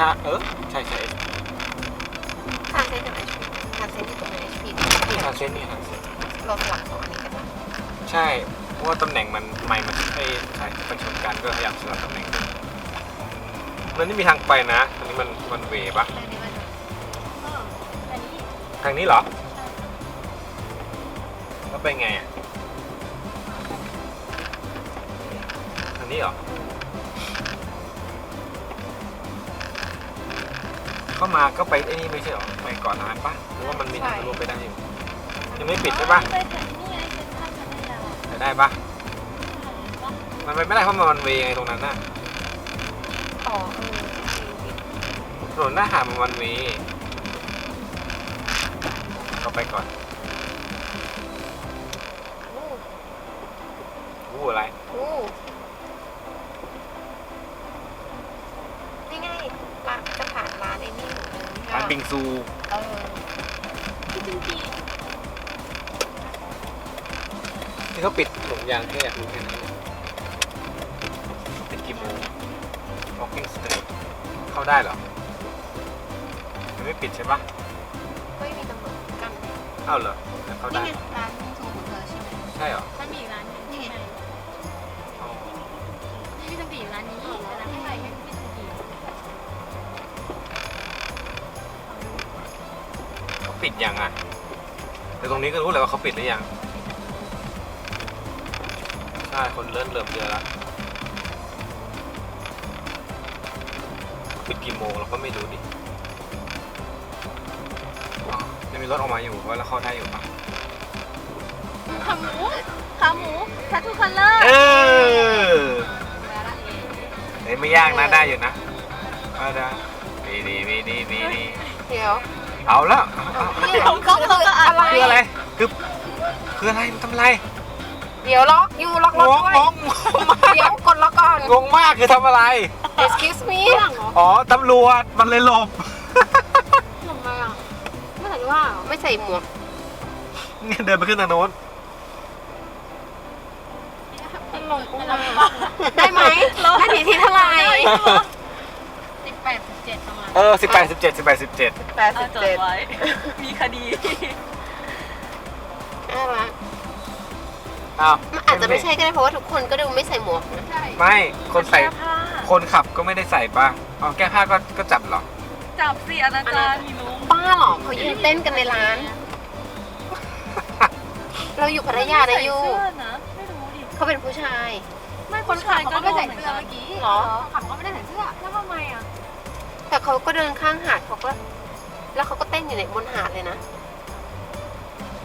ออใช่ใช่ทางเส้นกับ HP ทางเส้นที่ตรงไหน HP ทางเส้นนี่ทางเส้นเราสลับสองอันนี้กันปะใช่เพราะว่าตำแหน่งมันไม่มันไม่ใช่ประชนกันก็พยายามสลับตำแหน่งมันไม่มีทางไปนะอันนี้มันมันเวปะอันนี้มันเอออันนี้ทางนี้เหรอแล้วไปไงอะทางนี้เหรอ เข้ามาก็ไปไอ้นี่ไม่ใช่เหรอไปเก่อนร้านปะหรือว่ามันมีทางทะลุไปได้อยู่ยังไม่ปิดใช่ปะไปถึงนี่ไงเซ็นทรัลพัทยาไปได้ปะมันไปไม่ได้เพราะมันวันเวย์ไงตรงนั้นน่ะอ๋อเออถนนหน้าหาดมันวันเวย์ก็ไปก่อนโอ้อู้อะไรโหนี่ไงร้านจะผ่านร้านไอ้นี่เหมือนเดิมร้านบิงซูเออที่จริงที่เขาปิดถนนยางแค่อยากรู้แค่นั้นเป็นกี่โมง Walking Street เข้าได้เหรอมันไม่ปิดใช่ปะไม่มีตำรวจกันเลยเอ้าเหรอแต่เข้านี่ได้ไงร้านมิงซูของเธอใช่ไหมใช่เหรอๆมันมีอีกร้านหนึงนี่ไงอ๋อนี่พี่ต้องบีร้านนี้แต่ร้านข้างในไม่พี่ต้อง ปิดยังอะ แต่ตรงนี้ก็รู้แหละว่าเขาปิดหรือยัง ใช่ คนเริ่มเริ่มเยอะแล้วปิดกี่โมงเราก็ไม่รู้ดิอ๋อยังมีรถออกมาอยู่ว่าเราเข้าได้อยู่ปะขาหมูขาหมูแททูคัลเลอร์เออเฮ้ยไม่ยากนะได้อยู่นะเอาได้ดีดีดีดีดีดีเดี๋ยว เอาแล้วเอาเอาเดี๋ยวก็คืออะไรคืออะไรคือคืออะไรมันทำอะไรเดี๋ยวล็อกอยู่ล็อกงรถงด้วยงงงมากเดี๋ยวกดล็อกก่อน งงมากคือทำอะไร excuse me อ๋อตำรวจมันเลยหลบทำไมอะไม่ใส่ว่าไม่ใส่หมวกเนี่ยเดินไปขึ้นทางโน้นเป็นลงกูมาได้ไหมนาทีที่เท่าไหร่สิบแปดสิบ เจ็ดประมาณเออสิบแปดสิบเจ็ดสิบแปดสิบเจ็ดแปดสิบเจ็ดมีคดีน่ารักอ้าวมันอาจจะไม่ใช่ก็ได้เพราะว่าทุกคนก็ดูไม่ใส่หมวกนะใช่ไม่คนใส่แก้ผ้าคนขับก็ไม่ได้ใส่ป่ะอ๋อแก้ผ้าก็ก็จับเหรอจับสิอนาจารมีลุงป้าเหรอเขายืนเต้นกันในร้าน เราอยู่พัทยานะยูเสื้อนะไม่รู้ดิเขาเป็นผู้ชาย ไม่คนขับเขาก็ไม่ใส่เสื้อเมื่อกี้เหรอขับเขาไม่ได้ใส่เสื้อ แต่เขาก็เดินข้างหาดเขาก็ แล้วเขาก็เต้นอยู่ในบนหาดเลยนะ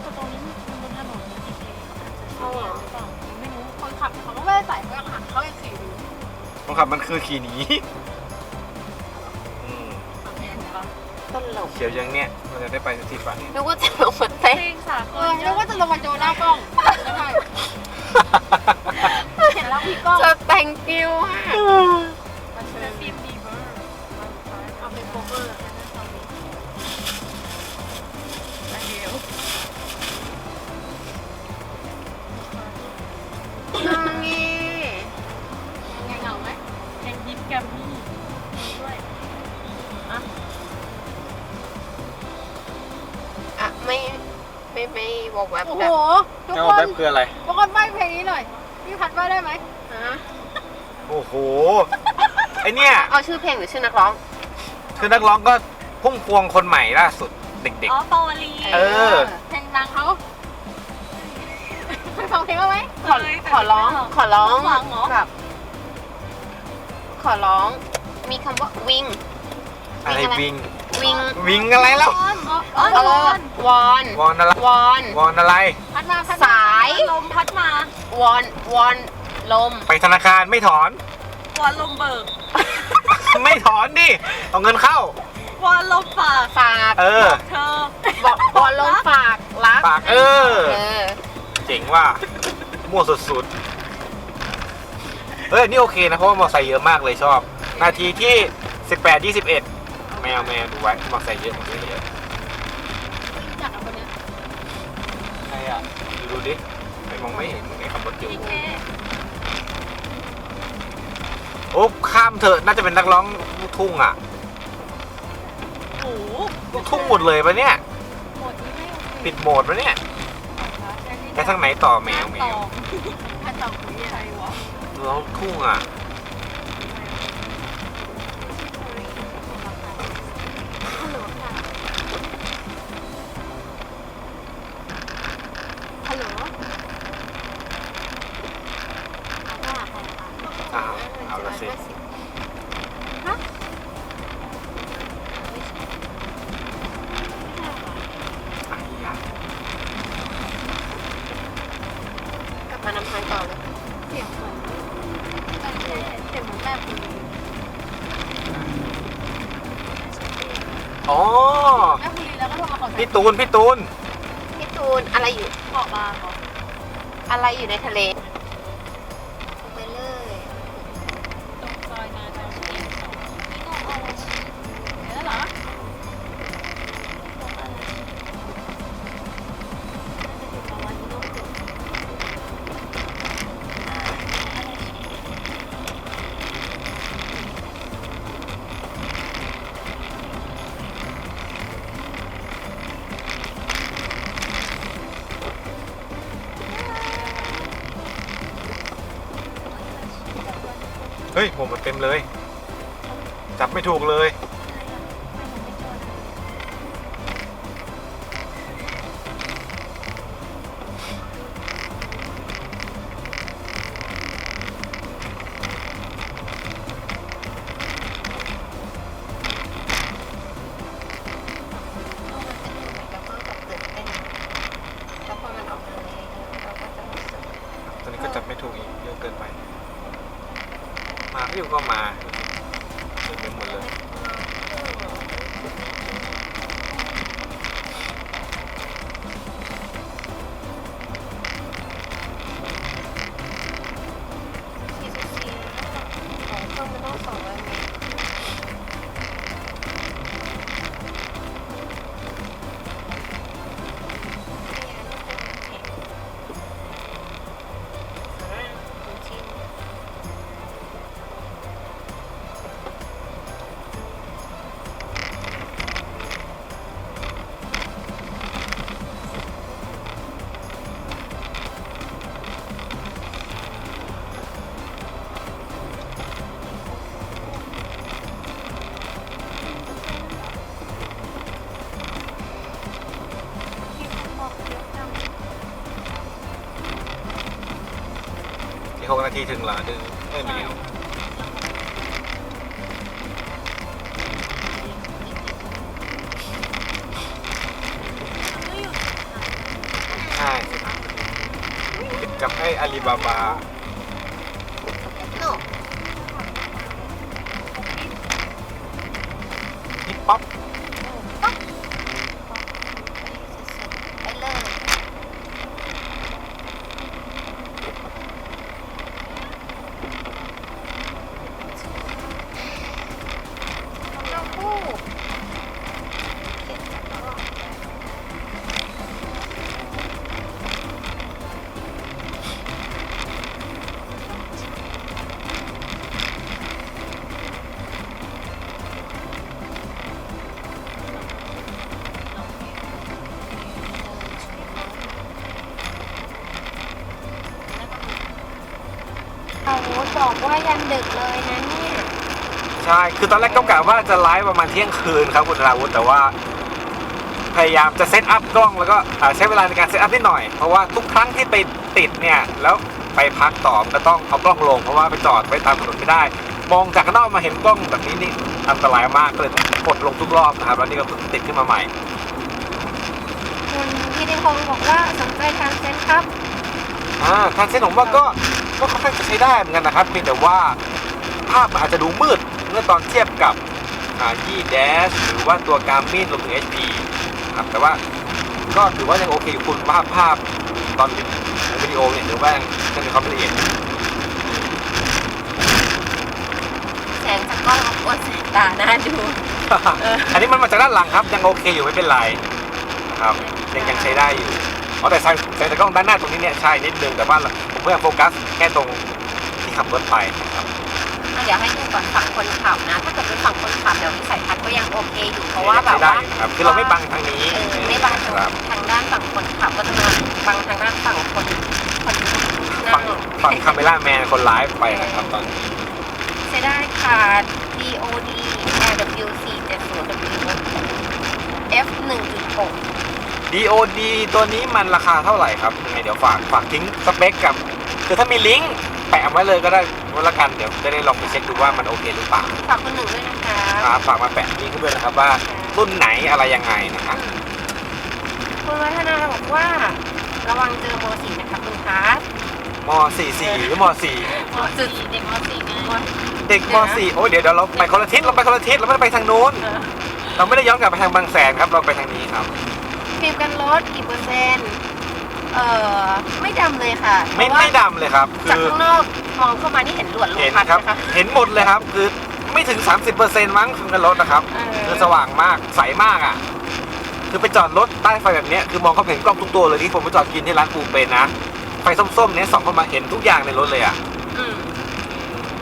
แต่ตรงนี้มันบนถนนนะจริงๆเอาเหรอหรือเปล่าไม่รู้คนขับเขาก็ไม่ได้ใส่เขายังหันเขายังขี่ดูคนขับมันคือขี่หนีอืมตลกเขียวยังเนี่ยมันจะได้ไปสักทีป่ะเนี่ยนึกว่าจะลงมาเต้น เพลงสากเอลอนึกว่าจะลงมาโจหน้ากล้องไม่ใช่เห็นแล้วพี่กล้อง จะ thank you อะ คนแบบคืออะไร ทุกคนใบ้เพลงนี้หน่อย พี่พัดใบ้ได้ไหมฮะโอ้โห ไอเนี่ยเอาชื่อเพลงหรือชื่อนักร้อง คือนักร้องก็พุ่มพวงคนใหม่ล่าสุดเด็ก อ๋อปาวลีเออ เพลงดังเขาเคยฟังเพลงเขาไหม ขอขอร้อง ขอร้องฟังเหรอ แบบ ขอร้อง มีคำว่าวิง ๆ อะไรวิง วิงวิงอะไรแล้วอ๋ออ๋อเอวออนวอนวอนอะไรวอนวอนอะไร พัดมาพัดสาย ลมพัดมาวอนวอนลม ไปธนาคารไม่ถอน วอนลมเบิกไม่ถอนดิเอาเงินเข้าวอนลมฝากฝากเออเธอบอกวอนลมฝากรักปากเออ เออเจ๋งว่ามั่วสุดๆเฮ้ยอันนี่โอเคนะเพราะว่า มอไซค์เยอะมากเลยชอบ นาทีที่ 18 21 แมวแมวดูไว้มอไซค์เยอะมอไซค์เยอะจากกับคนเนี้ยใครอะดูดูดิไม่มองไม่เห็นไงขับรถอยู่พี่เคโอ้ข้ามเถอะน่าจะเป็นนักร้องลูกทุ่งอะลูกทุ่งหมดเลยปะเนี่ยโหมดนี้ไม่โอเคปิดโหมดปะเนี่ยแทนที่ไปทางไหนต่อแมวแมต่อวถ้าต่อคุยอะไรวะเราลูกทุ่งอะ ตูนพี่ตูน พี่ตูนอะไรอยู่ขอบาร์บออะไรอยู่ในทะเล ผมมันเต็มเลย จับไม่ถูกเลย ที่หกนาทีถึงเหรอดื้อเอ้ยแมวใช่สิครับติดกับไอ้อาลีบาบา บอกว่ายันดึกเลยนะเนี่ย ใช่ คือตอนแรกก็กะว่าจะไลฟ์ประมาณเที่ยงคืนครับคุณราวุธแต่ว่า พยายามจะเซตอัพกล้องแล้วก็อ่าใช้เวลาในการเซตอัพนิดหน่อย เพราะว่าทุกครั้งที่ไปติดเนี่ย แล้วไปพักต่อมันก็ต้องเอากล้องลง เพราะว่าไปจอดไว้ตามถนนไม่ได้ มองจากข้างนอกมาเห็นกล้องแบบนี้นี่อันตรายมากก็เลยต้องกดลงทุกรอบนะครับแล้วนี่ก็เพิ่งติดขึ้นมาใหม่ คุณพี่ดิพงศ์บอกว่าสนใจทางเซ็นครับอ่าทางเส้นผมว่าก็ ก็ค่อนข้างจะใช้ได้เหมือนกันนะครับเพียงแต่ว่าภาพมันอาจจะดูมืดเมื่อตอนเทียบกับอ่ายี่แดชหรือว่าตัวการ์มินรวมถึง HP ครับแต่ว่าก็ถือว่ายังโอเคอยู่คุณภาพภาพตอนวิดีโอเนี่ยถือว่ายังยังมีความละเอียดแสงจากกล้องรบกวนสายตาน่าดู อันนี้มันมาจากด้านหลังครับยังโอเคอยู่ไม่เป็นไรนะครับยังยังใช้ได้อยู่อ๋อแต่แสงแสงจากกล้องด้านหน้าตรงนี้เนี่ยใช่นิดนึงแต่ว่า ผมพยายามโฟกัสแค่ตรงที่ขับรถไปนะครับอะเดี๋ยวให้ดูก่อนฝั่งคนขับนะ ถ้าเกิดเป็นฝั่งคนขับเดี๋ยววิสัยทัศน์ก็ยังโอเคอยู่เพราะว่าแบบใช้ได้ว่าอยู่นะครับคือเราไม่บังทางนี้เออไม่บังครับทางด้านฝั่งคนขับก็จะมาบังทางด้านฝั่งคนคนนั่ฝั่งงฝั่งคาเมล่าแมนคนไลฟ์ไปนะครับตอนนี้ใช้ได้ค่ะ DOD LWC 70W F 1.6 DOD ตัวนี้มันราคาเท่าไหร่ครับยังไงเดี๋ยวฝากฝากทิ้งสเปคกับ คือถ้ามีลิงก์แปะไว้เลยก็ได้ไว้ละกันเดี๋ยวจะได้ลองไปเช็คดูว่ามันโอเคหรือเปล่าฝากคนหนึ่งด้วยนะคะครับฝากมาแปะลิงก์ด้วยนะครับว่ารุ่นไหนอะไรยังไงนะครับคุณวัฒนาบอกว่า ระวังเจอโมสีนะคะคุณคะม .44 หรือมมสี่เด็กมสี่ไง .4 เด็กม .4 โอ้ยเดี๋ยวเดี๋ยวเราไปคนละทิศเราไปคนละทิศเราไม่ได้ไปทางนู้น เราไม่ได้ย้อนกลับไปทางบางแสนครับเราไปทางนี้ครับฟิล์มกันรถกี่เปอร์เซ็นต์ เอ่อไม่ดำเลยค่ะไม่เพราะว่าไม่ดำเลยครับจากคือข้างนอกมองเข้ามานี่เห็นหลวดลมเห็นพัดครับ นะคะ เห็นหมดเลยครับ คือไม่ถึง 30%มั้งคือกันรถนะครับ เออ คือสว่างมากใสมากอะ คือไปจอดรถใต้ไฟแบบเนี้ยคือมองเขาเห็นกล้องทุกตัวเลยที่ผมไปจอดกินที่ร้านปูเป็นนะไฟส้มๆเนี้ยส่องเข้ามาเห็นทุกอย่างในรถเลยอะ อืม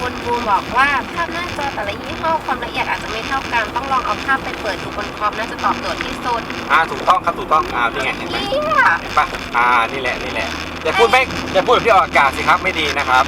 คุณบูมบอกว่าภาพหน้าจอแต่ละยี่ห้อความละเอียดอาจจะไม่เท่ากัน ต้องลองเอาภาพไปเปิดดูบนคอมน่าจะตอบโจทย์ที่สุดอ่าถูกต้องครับถูกต้องอ่านี่ไงเห็นไหมนี่ค่ะเห็นปะอ่านี่แหละนี่แหละอย่าพูดไม่อย่าพูดแบบที่ออกอากาศสิครับไม่ดีนะครับ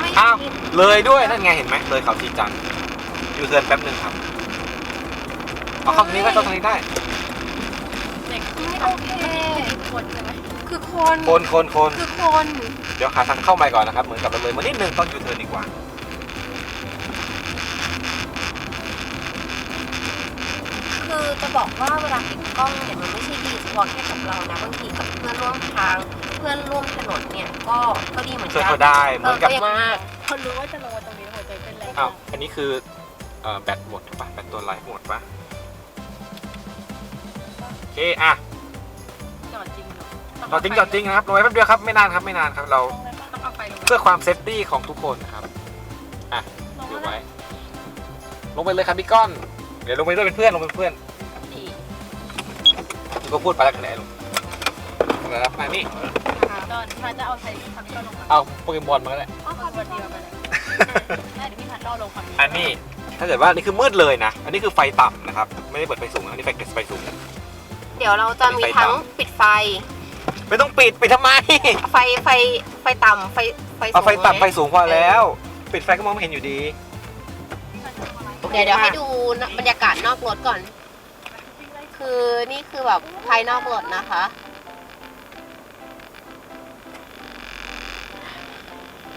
ไม่อ้าวดีเลยด้วยนั่นไงเห็นไหมเลยเขาทีจันทร์อยู่เทิร์นแป๊บหนึ่งครับเอาเข้าตรงนี้ก็เข้าตรงนี้ได้เด็กไม่โอเคคนใช่ไหมคือคนคนคนคนคือคน เดี๋ยวหาทางเข้าใหม่ก่อนนะครับ เหมือนกับเราเลยมานิดนึงต้องยูเทิร์นดีกว่า คือจะบอกว่าเวลาติดกล้องเนี่ยมันไม่ใช่ดีเฉพาะแค่กับเรานะบางทีกับเพื่อนร่วมทางเพื่อนร่วมถนนเนี่ยก็ก็ดีเหมือนช่วยกัเขาได้เหมือนกับเออก็ยังมากคนรู้ว่าจะลงมาตรงนี้หัวใจเต้นแรงอ้าวอันนี้คือเอ่อแบตหมดปะแบตตัวไลฟ์หมดปะโอเคอะจอดจริงเหรอจอดจริงจอดจริงนะครับลงไว้แป๊บเดียวครับไม่นานครับไม่นานครับเราต้องเอาไปลงเพื่อความเซฟตี้ของทุกคนนะครับอะดูไว้ ลงไปเลยครับพี่ก้อน เดี๋ยวลงไปด้วยเป็นเพื่อนลงเป็นเพื่อนดีก็พูดไปแล้วกันไหนลงนะครับมานี่ตอนพันจะเอาใส่พันก็ลงมาเอาโปเกมอนมาก็ได้เอาพันคนเดียวไปเลยแม่เดี๋ยวพี่พันล่อลงฝั่งนี้อันนี้ถ้าเกิดว่านี่คือมืดเลยนะ อันนี้คือไฟต่ำนะครับ ไม่ได้เปิดไฟสูงนะอันนี้ไฟไฟสูง เดี๋ยวเราจะมีทั้งปิดไฟ ไม่ต้องปิดปิดทำไม ไฟไฟไฟต่ำไฟไฟสูงเอาไฟต่ำไฟหมสูงพอแล้ว ปิดไฟก็มองไม่เห็นอยู่ดี เดี๋ยวเดี๋ยวให้ดูบรรยากาศนอกรถก่อน คือนี่คือแบบภายนอกรถนะคะ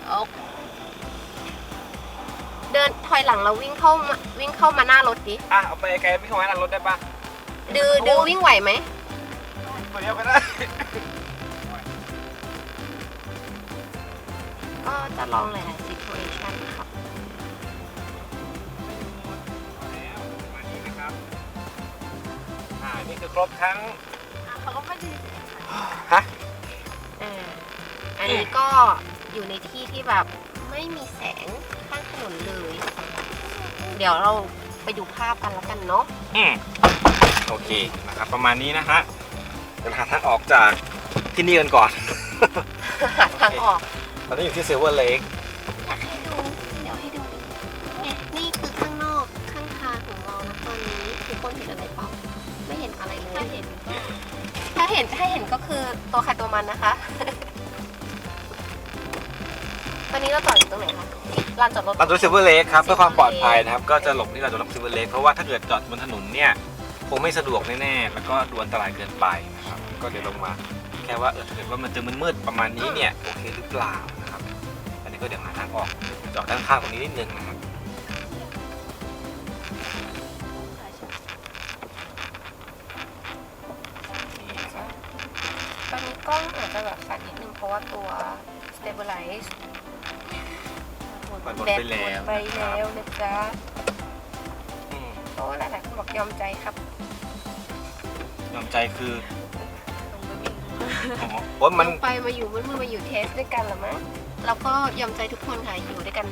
โอ๊ะเดินถอยหลังเราวิ่งเข้ามาวิ่งเข้ามาหน้ารถดิอะเอาไปไกลไม่เข้ามาหน้ารถได้ปะดือดือวิ่งไหวไหมตัวเดียวก็ได้ก็จะลองหลายๆ situation ค่ะ นี่คือครบทั้ง เขาก็ไม่ได้ฮะอ่าอันนี้ก็อยู่ในที่ที่แบบไม่มีแสงข้างถนนเลย เดี๋ยวเราไปดูภาพกันแล้วกันเนาะอืมโอเคนะครับประมาณนี้นะฮะเดี๋ยวหาทางออกจากที่นี่กันก่อน หาทางออกตอนนี้อยู่ที่เซเวอร์เลกอยากให้ดู เดี๋ยวให้ดูเนี่ยนี่คือข้างนอกข้างทางของเรานะตอนนี้ทุกคนเห็นอะไรเปล่า ไม่เห็นอะไรเลย ถ้าเห็นก็ถ้าเห็นถ้าเห็นก็คือตัวใครตัวมันนะคะ ตอนนี้เราจอดอยู่ตรงไหนคะลานจอดรถ ลานจอดเซเวอร์เลกครับเพื่อความปลอดภัยนะครับ ก็จะหลบที่ลานจอดรถเซเวอร์เลกเพราะว่าถ้าเกิดจอดบนถนนเนี่ยคงไม่สะดวกแน่ๆแล้วก็ดูอันตรายเกินไปนะครับ ก็เดี๋ยวลงมา แค่ว่าเออถ้าเกิดว่ามันจะมืดๆประมาณนี้เนี่ยโอเคหรือเปล่านะครับ อันนี้ก็เดี๋ยวหาทางออกจอดด้านข้างตรงนี้นิดนึงนะครับ อนนี้กล้องอาจจะแบบสั่นนิดนึงเพราะว่าตัว stabilize มันหมดแบตไปหมแล้ดวไปแล้วนะจ๊ะอืมเพราะว่าหลายๆคนบอกยอมใจครับ ยอมใจคือลงไปวิ่งอ๋อโอ้ยมันลงไปมาอยู่มือมาอยู่เทสด้วยกันเหรอมั้งแล้วก็ยอมใจทุกคนค่ะอยู่ด้วยกัน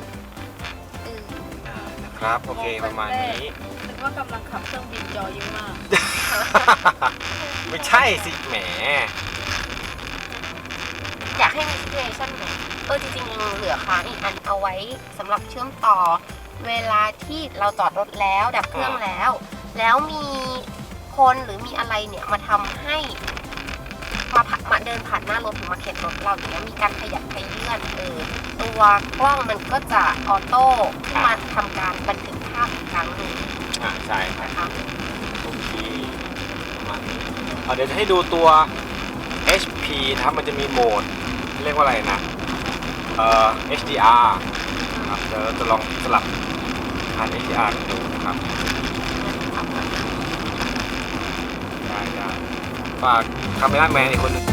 เอออ่านะครับ โอเคประมาณนี้นึกว่ากำลังขับเครื่องบินจอเยอะมาก ไม่ใช่สิแหม อยากให้มี situation ไหมเออจริงๆยังเหลือค้างอีกอันเอาไว้สำหรับเชื่อมต่อ เวลาที่เราจอดรถแล้วดับเครื่องแล้ว แล้วมีคนหรือมีอะไรเนี่ยมาทำให้มาผ่ามาเดินผ่านหน้ารถหรือมาเข็นรถเราอย่างเงี้ยมีการขยับขยื่นเออตัวกล้องมันก็จะออโต้มาทำการบันทึกภาพอีกครั้งหนึ่งอ่าใช่ครับนะคะ โอเคประมาณนี้อะเดี๋ยวจะให้ดูตัว HP นะครับมันจะมีโหมด เรียกว่าอะไรนะ เอ่อ HDR นะครับเดี๋ยวเราจะลองสลับผ่าน HDR ดูนะครับได้ได้ฝากคาเมร่าแมนอีกคนหนึง